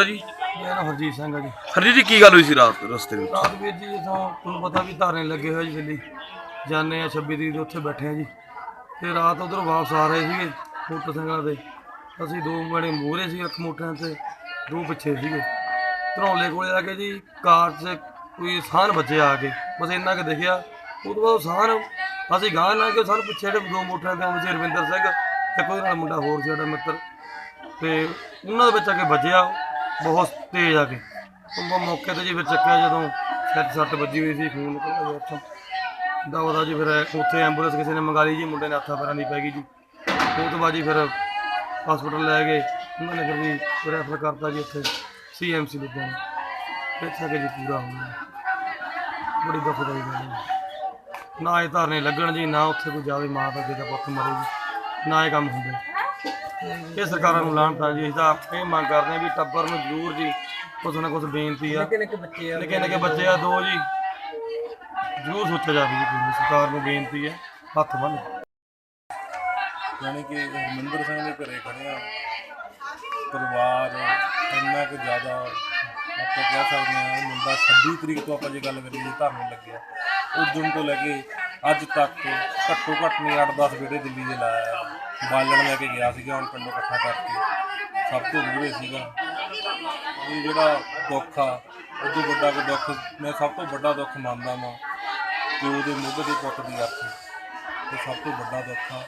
ਤੁਹਾਡਾ ਜੀ? ਮੇਰਾ ਨਾਮ ਹਰਜੀਤ ਸਿੰਘ ਹੈ ਜੀ। ਹਰਜੀਤ ਜੀ ਕੀ ਗੱਲ ਹੋਈ ਸੀ ਰਾਤ ਰਸਤੇ ਵਿੱਚ? ਰਾਤ ਵੀਰ ਜੀ ਇਥੋਂ ਤੁਹਾਨੂੰ ਪਤਾ ਵੀ ਧਾਰਨੇ ਲੱਗੇ ਹੋਏ ਜੀ ਦਿੱਲੀ। ਜਾਂਦੇ ਆ 26 ਤਰੀਕ ਦੇ ਉੱਥੇ ਬੈਠੇ ਆ ਜੀ। ਤੇ ਰਾਤ ਉਧਰੋਂ ਵਾਪਸ ਆ ਰਹੇ ਸੀਗੇ ਮੋਟਰਸਾਈਕਲਾਂ ਤੇ। ਅਸੀਂ ਦੋ ਬੜੇ ਮੂਹਰੇ ਸੀ ਇੱਕ ਮੋਟਰਾਂ ਤੇ ਦੋ ਪਿੱਛੇ ਸੀਗੇ। ਧਰੌਲੇ ਕੋਲੇ ਆ ਕੇ ਜੀ ਕਾਰ 'ਚ ਕੋਈ ਸਾਹਨ ਬੱਚੇ ਆ ਕੇ। ਬਸ ਇੰਨਾ ਕਿ ਦਿਖਿਆ। ਉਹ ਤੋਂ ਬਾਅਦ ਸਾਹਨ ਅਸੀਂ ਗਾਂ ਲਾ ਕੇ ਸਾਨੂੰ ਪਿੱਛੇ ਜਿਹੜੇ ਦੋ ਮੋਟਰਾਂ ਤੇ ਆਉਂਦੇ ਰਵਿੰਦਰ ਸਿੰਘ ਤੇ ਕੋਈ ਨਾਲ ਮੁੰਡਾ ਹੋਰ ਸੀ ਸਾਡਾ ਮਿੱਤਰ। ਤੇ ਉਹਨਾਂ ਦੇ ਵਿੱਚ ਆ ਕੇ ਵੱਜਿਆ। ਬਹੁਤ ਤੇਜ਼ ਆ ਕੇ। ਉਹ ਮੌਕੇ ਤੇ ਜੀ ਫਿਰ ਚੱਕਿਆ ਜਦੋਂ ਸੱਟ ਸੱਟ ਵੱਜੀ ਹੋਈ ਸੀ, ਖੂਨ ਨਿਕਲ ਗਿਆ ਉੱਥੋਂ। ਦਵਾ ਜੀ ਫਿਰ ਉੱਥੇ ਐਂਬੂਲੈਂਸ ਕਿਸੇ ਨੇ ਮੰਗਾ ਲਈ ਜੀ, ਮੁੰਡੇ ਨੇ ਹੱਥਾਂ ਪੈਰਾਂ ਦੀ ਪੈ ਗਈ ਜੀ। ਉਹ ਤੋਂ ਬਾਅਦ ਜੀ ਫਿਰ ਹਸਪੀਟਲ ਲੈ ਗਏ। ਉਹਨਾਂ ਨੇ ਫਿਰ ਜੀ ਰੈਫਰ ਕਰਤਾ ਜੀ ਉੱਥੇ ਸੀਐਮਸੀ ਲੁਧਿਆਣਾ ਇੱਥੇ ਆ ਕੇ ਜੀ ਪੂਰਾ ਹੋ ਗਿਆ। ਬੜੀ ਦੁਖਦਾਈ ਗੱਲ ਹੈ ਨਾ ਇਹ ਧਰਨੇ ਲੱਗਣ ਜੀ, ਨਾ ਉੱਥੇ ਕੋਈ ਜਾਵੇ, ਮਾਂ ਦਾ ਪੁੱਤ ਮਰੇ ਜੀ। ਨਾ ਇਹ ਕੰਮ ਹੁੰਦੇ। ਇਹ ਸਰਕਾਰਾਂ ਨੂੰ ਲਾਹਣਤਾ ਜੀ ਅਸੀਂ ਤਾਂ ਇਹ ਮੰਗ ਕਰਦੇ ਹਾਂ ਵੀ ਟੱਬਰ ਨੂੰ ਜ਼ਰੂਰ ਜੀ ਕੁਛ ਨਾ ਕੁਛ ਬੇਨਤੀ ਆ। ਨਿੱਕੇ ਨਿੱਕੇ ਬੱਚੇ ਆ। ਨਿੱਕੇ ਨਿੱਕੇ ਬੱਚੇ ਆ ਦੋ ਜੀ। ਜ਼ਰੂਰ ਸੋਚਿਆ ਜਾਵੇ ਜੀ ਸਰਕਾਰ ਨੂੰ ਬੇਨਤੀ ਹੈ ਹੱਥ ਬੰਨ੍ਹ। ਯਾਨੀ ਕਿ ਹਰਮਿੰਦਰ ਸਿੰਘ ਦੇ ਘਰੇ ਖੜੇ ਆ। ਪਰਿਵਾਰ ਇੰਨਾ ਕੁ ਜ਼ਿਆਦਾ ਆਪਾਂ ਕਹਿ ਸਕਦੇ ਹਾਂ ਮੁੰਡਾ 26 ਤਰੀਕ ਤੋਂ ਆਪਾਂ ਜੇ ਗੱਲ ਕਰੀਏ ਧਰਨੇ ਲੱਗਿਆ। ਉਸ ਦਿਨ ਤੋਂ ਲੈ ਕੇ ਅੱਜ ਤੱਕ ਘੱਟੋ ਘੱਟ ਨਹੀਂ 8-10 ਬੇਟੇ ਦਿੱਲੀ ਦੇ ਲਾਇਆ ਆ। ਬਾਲਣ ਲੈ ਕੇ ਗਿਆ ਸੀਗਾ, ਹੁਣ ਪਿੰਡੋਂ ਇਕੱਠਾ ਕਰਕੇ। ਸਭ ਤੋਂ ਮੂਹਰੇ ਸੀਗਾ। ਇਹ ਜਿਹੜਾ ਦੁੱਖ ਆ ਉਹ ਵੱਡਾ ਕੋਈ ਦੁੱਖ, ਮੈਂ ਸਭ ਤੋਂ ਵੱਡਾ ਦੁੱਖ ਮੰਨਦਾ ਵਾਂ ਪਿਓ ਦੇ ਮੁੱਢ ਦੇ ਪੁੱਤ ਦੀ ਅਰਥ ਇਹ ਸਭ ਤੋਂ ਵੱਡਾ ਦੁੱਖ ਆ।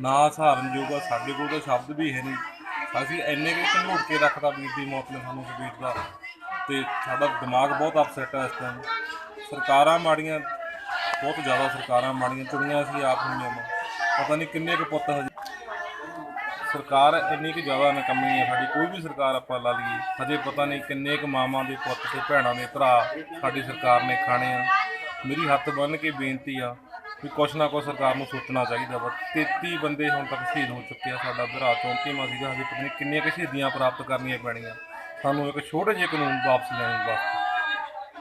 ਨਾ ਸਹਾਰਨਯੋਗ ਆ, ਸਾਡੇ ਕੋਲ ਤਾਂ ਸ਼ਬਦ ਵੀ ਹੈ ਨਹੀਂ। ਅਸੀਂ ਇੰਨੇ ਕੁ ਝੰਡੋੜ ਕੇ ਰੱਖਦਾ ਵੀਰ ਦੀ ਮੌਤ ਨੇ ਸਾਨੂੰ ਸਪੀਟ ਦਾ। ਤੇ ਸਾਡਾ ਦਿਮਾਗ ਬਹੁਤ ਅਪਸੈਟ ਹੈ ਇਸ ਟਾਈਮ ਸਰਕਾਰਾਂ ਮਾੜੀਆਂ, ਬਹੁਤ ਜ਼ਿਆਦਾ ਸਰਕਾਰਾਂ ਮਾੜੀਆਂ ਚੁਣੀਆਂ ਸੀ ਆਪ ਹੋਈਆਂ ਵਾ। ਪਤਾ ਨਹੀਂ ਕਿੰਨੇ ਕੁ ਪੁੱਤ ਹਜੇ ਸਰਕਾਰ ਇੰਨੀ ਕੁ ਜ਼ਿਆਦਾ ਨਕਮੀ ਹੈ, ਸਾਡੀ ਕੋਈ ਵੀ ਸਰਕਾਰ ਆਪਾਂ ਲਾ ਲਈਏ, ਹਜੇ ਪਤਾ ਨਹੀਂ ਕਿੰਨੇ ਕੁ ਮਾਵਾਂ ਦੇ ਪੁੱਤ ਤੇ ਭੈਣਾਂ ਦੇ ਭਰਾ ਸਾਡੀ ਸਰਕਾਰ ਨੇ ਖਾਣੇ ਆ। ਮੇਰੀ ਹੱਥ ਬੰਨ੍ਹ ਕੇ ਬੇਨਤੀ ਆ ਵੀ ਕੁਛ ਨਾ ਕੁਛ ਸਰਕਾਰ ਨੂੰ ਸੋਚਣਾ ਚਾਹੀਦਾ ਵਾ। 33 ਬੰਦੇ ਹੁਣ ਤੱਕ ਸ਼ਹੀਦ ਹੋ ਚੁੱਕੇ ਆ ਸਾਡਾ ਭਰਾ 34ਵਾਂ ਸੀਗਾ ਹਜੇ ਪਤਾ ਨਹੀਂ ਕਿੰਨੀਆਂ ਕੁ ਸ਼ਹੀਦੀਆਂ ਪ੍ਰਾਪਤ ਕਰਨੀਆਂ ਪੈਣੀਆਂ। ਸਾਨੂੰ ਇੱਕ ਛੋਟੇ ਜਿਹੇ ਕਾਨੂੰਨ ਵਾਪਸ ਲੈਣ ਵਾਸਤੇ।